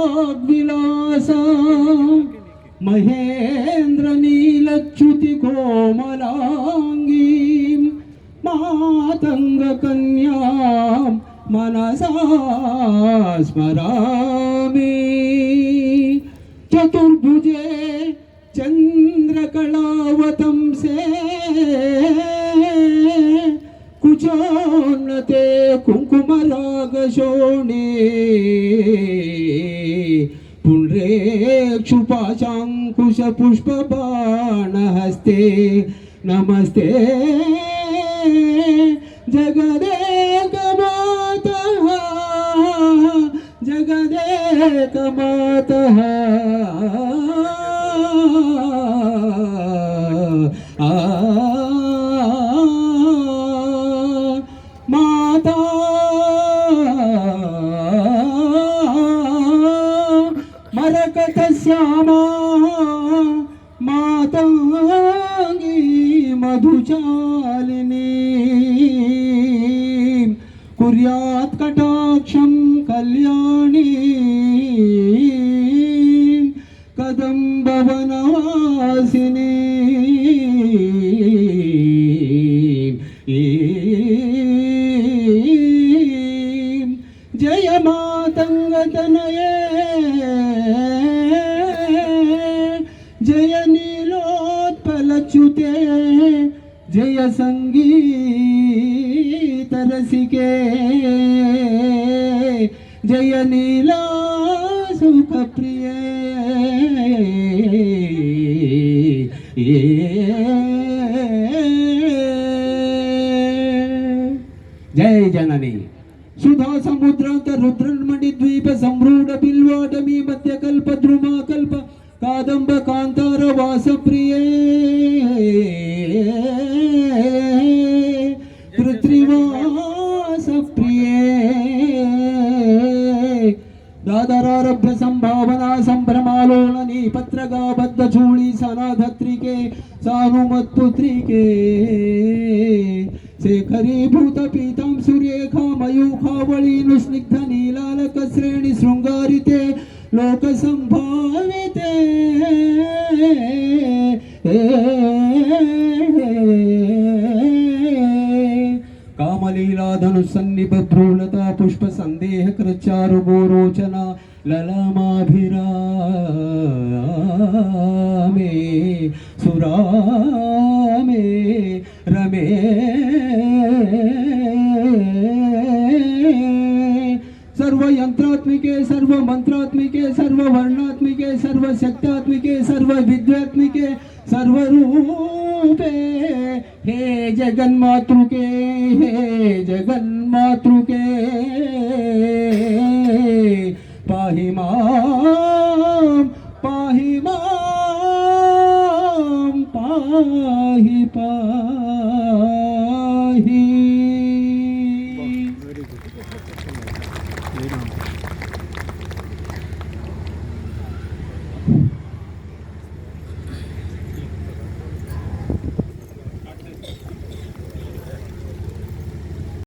विलासा महेन्द्र नीलच्युति कोमलाङ्गी मातङ्गकन्यां मनसा स्मरामि। चतुर्भुजे चन्द्रकलावतंसे कुचोन्नते कुङ्कुमरागशोणे पुण्ड्रेक्षुपाशाङ्कुशपुष्पबाणहस्ते नमस्ते जगदेकमातः जगदेकमातः माता। मरकतश्यामा माताङ्गी मधुचालिनी। कुर्यात् कटाक्षं कल्याणी। कदम्बवनवासिनी। जय सङ्गीतरसिके जय नीला जय जननी। सुधा समुद्रांत रुद्रन्मणि द्वीप, सम्रूढ बिल्वाटमी मध्यकल्प द्रुमा कल्प कादंब, कांतार वास प्रिये कृत्रिवास प्रिये। दादरारभ्य संभावना संभ्रमालोलनी पत्रगा बद्ध चूळी सनाधत्रिके सानुमत्पुत्रिके। शेखरीभूत पीतां सुरेखा मयूखावळी नुस्निग्ध नीलालक श्रेणी शृङ्गारिते लोकसम्भाविते कामलीला धनुसन्निभ भ्रूलता पुष्प संदेह कृचारु गोरोचना ललमाभिरामे सुरामे रमे सर्व यंत्रात्मिके सर्व मंत्रात्मिके हे जगन मातृ के हे जगन मातृ के। पाही माम पाही माम पाही पाही।